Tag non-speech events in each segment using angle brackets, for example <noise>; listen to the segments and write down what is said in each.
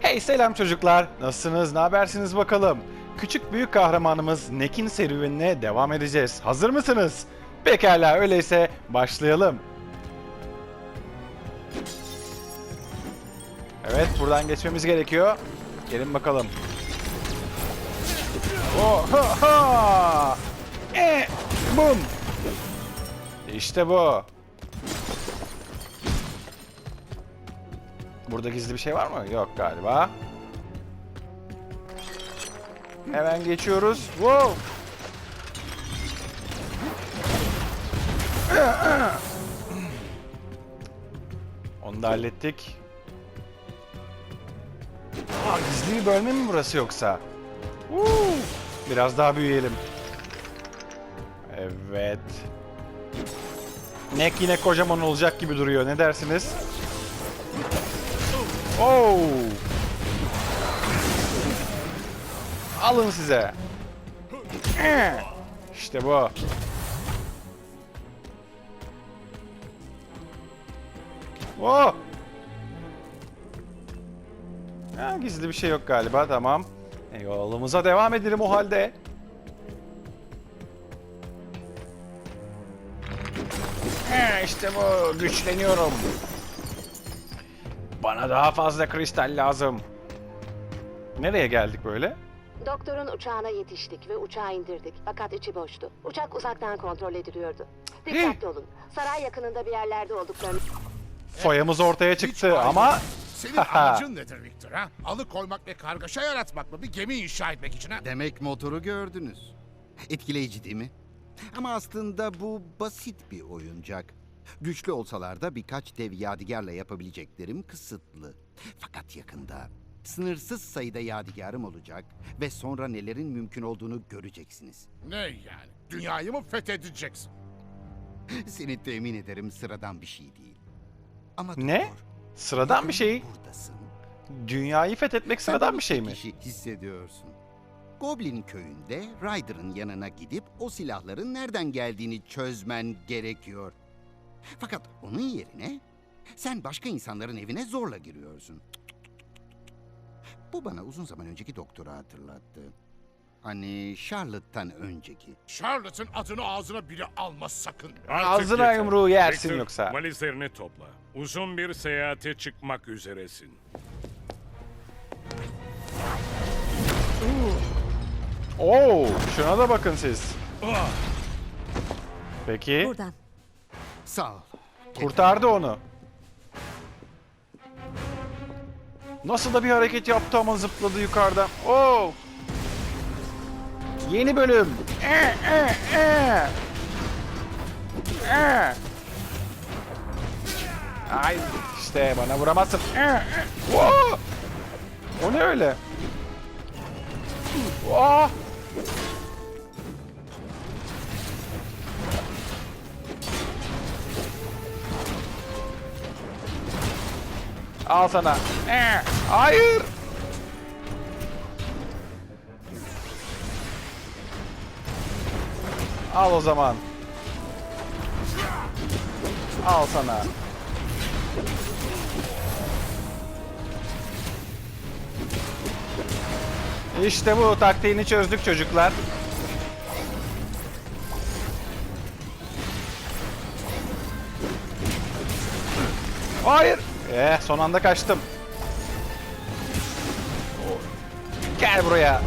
Hey selam çocuklar. Nasılsınız? Ne habersiniz bakalım? Küçük büyük kahramanımız Neck'in serüvenine devam edeceğiz. Hazır mısınız? Pekala öyleyse başlayalım. Evet buradan geçmemiz gerekiyor. Gelin bakalım. Oh, ha, ha. E, bum. İşte bu. Burada gizli bir şey var mı? Yok galiba. Hemen geçiyoruz. Wow. Onu da hallettik. Aa, gizli bir bölme mi burası yoksa? Woo! Biraz daha büyüyelim. Evet. Nek yine kocaman olacak gibi duruyor. Ne dersiniz? Oo! Alın size. Eh! İşte bu. Oh! Ha, gizli bir şey yok galiba. Tamam. E, yolumuza devam edelim o halde. Eh, işte bu. Güçleniyorum. Bana daha fazla kristal lazım. Nereye geldik böyle? Doktorun uçağına yetiştik ve uçağı indirdik. Fakat içi boştu. Uçak uzaktan kontrol ediliyordu. Dikkatli olun. Saray yakınında bir yerlerde olduklarını... Foyamız ortaya çıktı ama... Senin amacın nedir Victor ha? Alıkoymak ve kargaşa yaratmak mı? Bir gemi inşa etmek için ha? Demek motoru gördünüz. Etkileyici değil mi? Ama aslında bu basit bir oyuncak. Güçlü olsalar da birkaç dev yadigarla yapabileceklerim kısıtlı. Fakat yakında sınırsız sayıda yadigarım olacak ve sonra nelerin mümkün olduğunu göreceksiniz. Ne yani? Dünyayı mı fethedeceksin? Seni temin ederim sıradan bir şey değil. Ama Ne? doktor, Sıradan bir şey. Buradasın. Dünyayı fethetmek sıradan bir şey mi? Kişi hissediyorsun. Goblin köyünde Ryder'ın yanına gidip o silahların nereden geldiğini çözmen gerekiyor. Fakat onun yerine sen başka insanların evine zorla giriyorsun. Bu bana uzun zaman önceki doktoru hatırlattı. Hani Charlotte'tan önceki. Charlotte'ın adını ağzına biri almaz sakın. Artık Ağzına yeter. yumruğu yersin Victor, yoksa. Valizlerini topla. Uzun bir seyahate çıkmak üzeresin. Oo, şuna da bakın siz. Peki, Buradan. Sağ ol. kurtardı onu. Nasıl da bir hareket yaptı ama zıpladı yukarıdan. Oo! Yeni bölüm. Ee, ee, ee. Ee. Ay işte bana vuramazsın. Ee. Oo! O ne öyle? Oh! Al sana. Ee, hayır. Al o zaman. Al sana. İşte bu taktiğini çözdük çocuklar. Hayır. Eh son anda kaçtım. Gel buraya.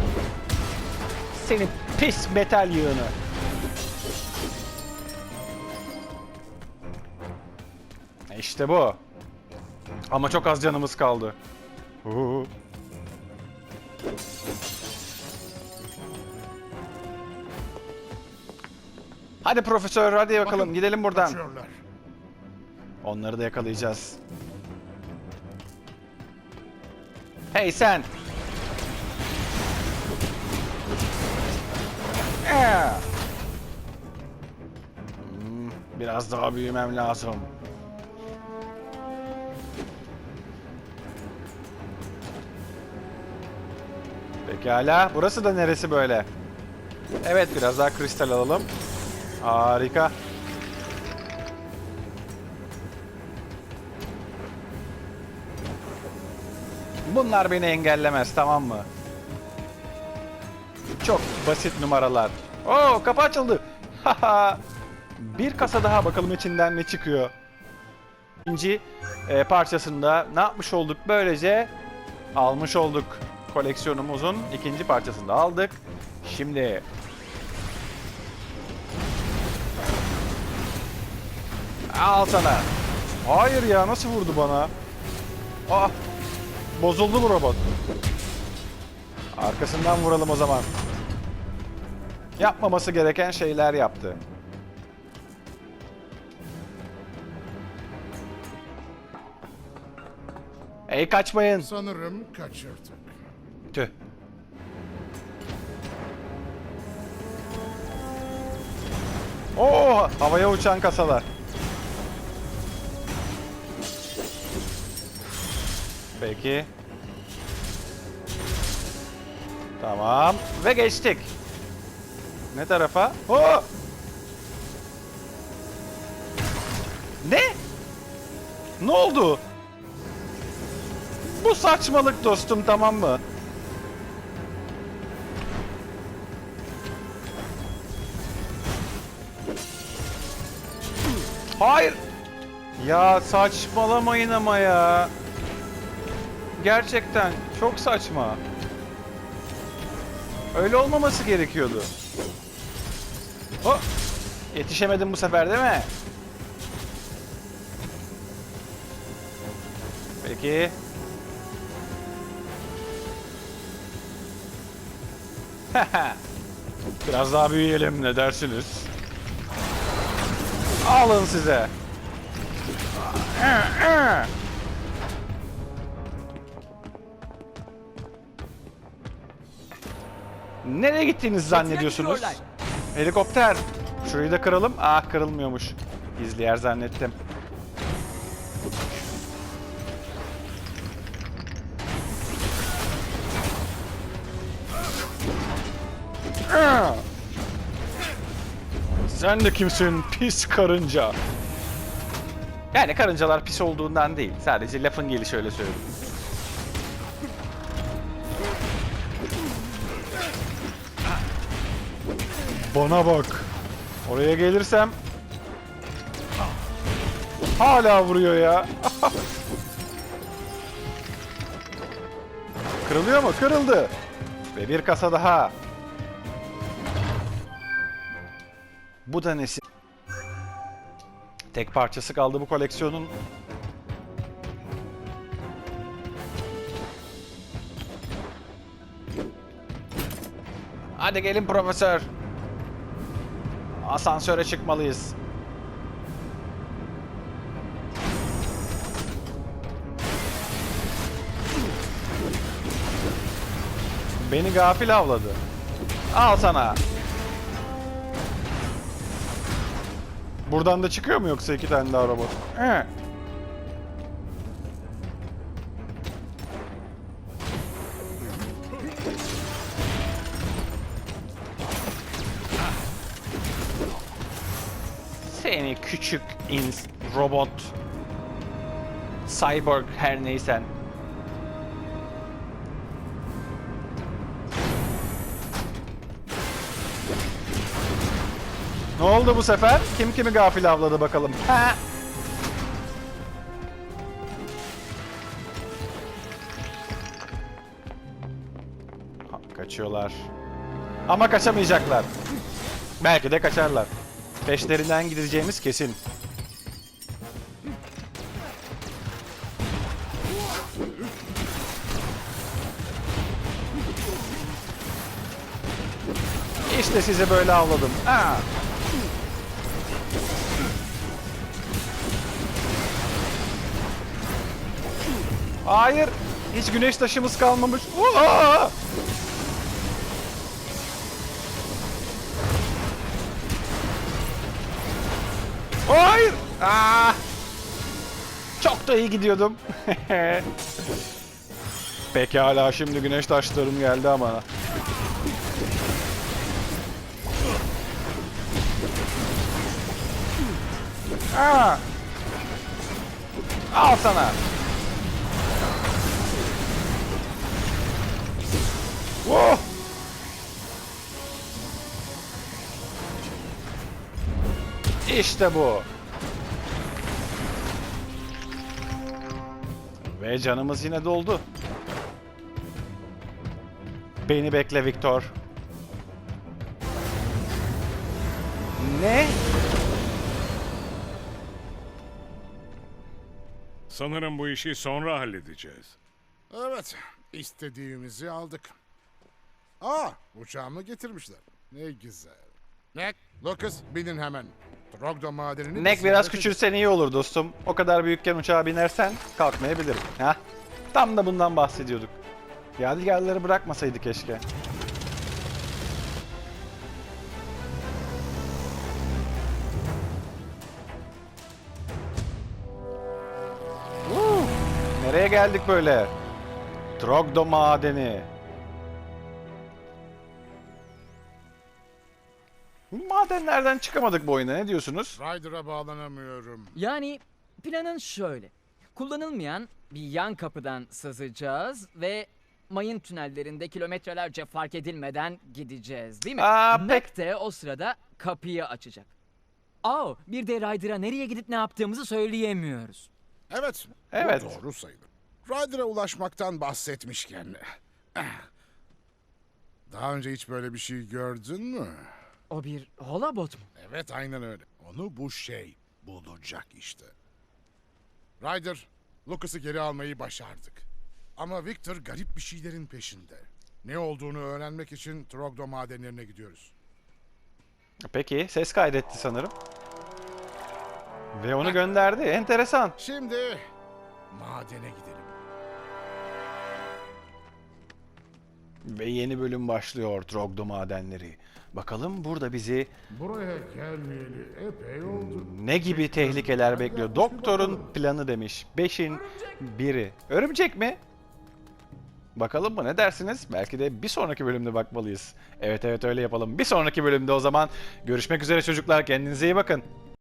Seni pis metal yığını. İşte bu. Ama çok az canımız kaldı. Huu. Hadi profesör hadi bakalım Bakın, gidelim buradan. Onları da yakalayacağız. Hey sen! Hmm, Biraz daha büyümem lazım. Pekala. Burası da neresi böyle? Evet biraz daha kristal alalım. Harika. Bunlar beni engellemez tamam mı? Çok basit numaralar. Oo kapı açıldı. Haha. bir kasa daha bakalım içinden ne çıkıyor. İkinci e, parçasında ne yapmış olduk? Böylece almış olduk. Koleksiyonumuzun ikinci parçasını da aldık. Şimdi Al sana. Hayır ya nasıl vurdu bana? Ah. Bozuldu bu robot. Arkasından vuralım o zaman. Yapmaması gereken şeyler yaptı. Ey kaçmayın. Sanırım kaçırdık. Tüh. Oo, havaya uçan kasalar. Peki. Tamam ve geçtik. Ne tarafa? Oo! Ne? Ne oldu? Bu saçmalık dostum tamam mı? Hayır. Ya saçmalamayın ama ya. Gerçekten çok saçma. Öyle olmaması gerekiyordu. Oh. Yetişemedim bu sefer değil mi? Peki. <laughs> Biraz daha büyüyelim ne dersiniz? Alın size. Nereye gittiğinizi zannediyorsunuz? Helikopter. Şurayı da kıralım. Ah kırılmıyormuş. Gizli yer zannettim. Sen de kimsin pis karınca? Yani karıncalar pis olduğundan değil. Sadece lafın gelişi öyle söyledim. Bana bak. Oraya gelirsem hala vuruyor ya. <laughs> Kırılıyor mu? Kırıldı. Ve bir kasa daha. Bu da nesi? Tek parçası kaldı bu koleksiyonun. Hadi gelin profesör. Asansöre çıkmalıyız. Beni gafil avladı. Al sana. Buradan da çıkıyor mu yoksa iki tane daha robot? He. Seni küçük ins robot cyborg her neysen. Ne oldu bu sefer? Kim kimi gafil avladı bakalım. Ha, Kaçıyorlar. Ama kaçamayacaklar. Belki de kaçarlar. Peşlerinden gideceğimiz kesin. İşte sizi böyle avladım. Ha. Hayır. Hiç güneş taşımız kalmamış. Aa! Aa! Çok da iyi gidiyordum. <laughs> Pekala şimdi güneş taşlarım geldi ama. Aa! Al sana. Oh! İşte bu. Ve canımız yine doldu. Beni bekle Victor. Ne? Sanırım bu işi sonra halledeceğiz. Evet, istediğimizi aldık. Aa, uçağımı getirmişler. Ne güzel. Nek, Lucas binin hemen. Trogdor madenini... Nek biraz küçülsen iyi olur dostum. O kadar büyükken uçağa binersen kalkmayabilirim. Ha? Tam da bundan bahsediyorduk. Yadigarları bırakmasaydı keşke. Nereye geldik böyle? Trogdo madeni. Madenlerden çıkamadık bu oyuna ne diyorsunuz? Ryder'a bağlanamıyorum. Yani planın şöyle. Kullanılmayan bir yan kapıdan sızacağız ve mayın tünellerinde kilometrelerce fark edilmeden gideceğiz değil mi? Aa, Mac de o sırada kapıyı açacak. Aa, bir de Ryder'a nereye gidip ne yaptığımızı söyleyemiyoruz. Evet, Evet. bu doğru sayılır. Ryder'a ulaşmaktan bahsetmişken... eh, Daha önce hiç böyle bir şey gördün mü? O bir holobot mu? Evet, aynen öyle. Onu bu şey bulacak işte. Ryder, Lucas'ı geri almayı başardık. Ama Victor garip bir şeylerin peşinde. Ne olduğunu öğrenmek için Trogdor madenlerine gidiyoruz. Peki ses kaydetti sanırım. Ve onu gönderdi. Enteresan. Şimdi madene gidelim. Ve yeni bölüm başlıyor Trogdo madenleri. Bakalım burada bizi Buraya gelmeyeli epey oldu. ne gibi tehlikeler bekliyor? Doktorun planı demiş. Beşin biri. Örümcek mi? Bakalım mı ne dersiniz? Belki de bir sonraki bölümde bakmalıyız. Evet evet öyle yapalım. Bir sonraki bölümde o zaman görüşmek üzere çocuklar. Kendinize iyi bakın.